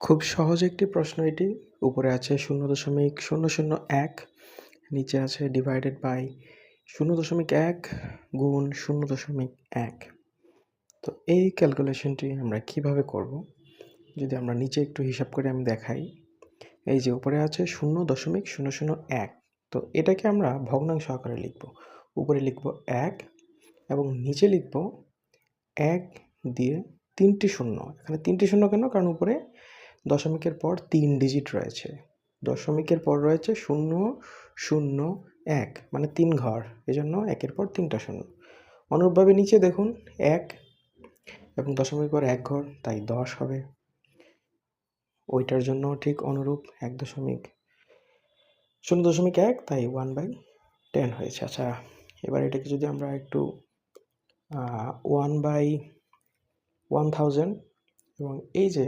খুব সহজ একটি প্রশ্ন এটি। উপরে আছে শূন্য দশমিক শূন্য শূন্য এক, নিচে আছে ডিভাইডেড বাই শূন্য দশমিক এক গুণ শূন্য দশমিক এক। তো এই ক্যালকুলেশনটি আমরা কীভাবে করব? যদি আমরা নিচে একটু হিসাব করে আমি দেখাই। এই যে উপরে আছে শূন্য দশমিক শূন্য শূন্য এক, তো এটাকে আমরা ভগ্নাংশ আকারে লিখব। উপরে লিখব এক এবং নিচে লিখব এক দিয়ে তিনটি শূন্য। এখানে তিনটি শূন্য কেন? কারণ উপরে দশমিকের পর তিন ডিজিট রয়েছে। দশমিকের পর রয়েছে শূন্য শূন্য, এক মানে তিন ঘর। এজন্য একের পর তিনটা শূন্য। অনুরূপভাবে নিচে দেখুন, এক, এবং দশমিকের পর এক ঘর, তাই দশ হবে। ওইটার জন্য ঠিক অনুরূপ, এক দশমিক, শূন্য দশমিক এক, তাই ওয়ান বাই টেন হয়েছে। আচ্ছা এবার এটাকে যদি আমরা একটু ওয়ান বাই ওয়ান থাউজেন্ড এবং এই যে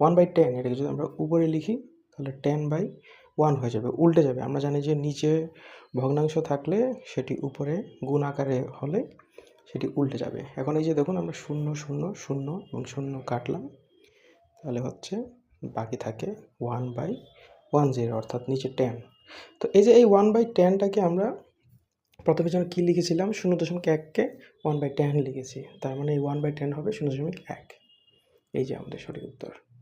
ওয়ান বাই টেন এটাকে যদি আমরা উপরে লিখি, তাহলে টেন বাই ওয়ান হয়ে যাবে, উল্টে যাবে। আমরা জানি যে নিচে ভগ্নাংশ থাকলে সেটি উপরে গুণ আকারে হলে সেটি উল্টে যাবে। এখন এই যে দেখুন, আমরা শূন্য শূন্য শূন্য এবং শূন্য কাটলাম। তাহলে হচ্ছে বাকি থাকে ওয়ান বাই ওয়ান জিরো অর্থাৎ নিচে টেন তো এই যে এই ওয়ান বাই টেনটাকে আমরা প্রথমে যেন কী লিখেছিলাম? শূন্য দশমিক এককে ওয়ান বাই টেন লিখেছি। তার মানে এই ওয়ান বাই টেন হবে শূন্য দশমিক এক। এই যে আমাদের সঠিক উত্তর।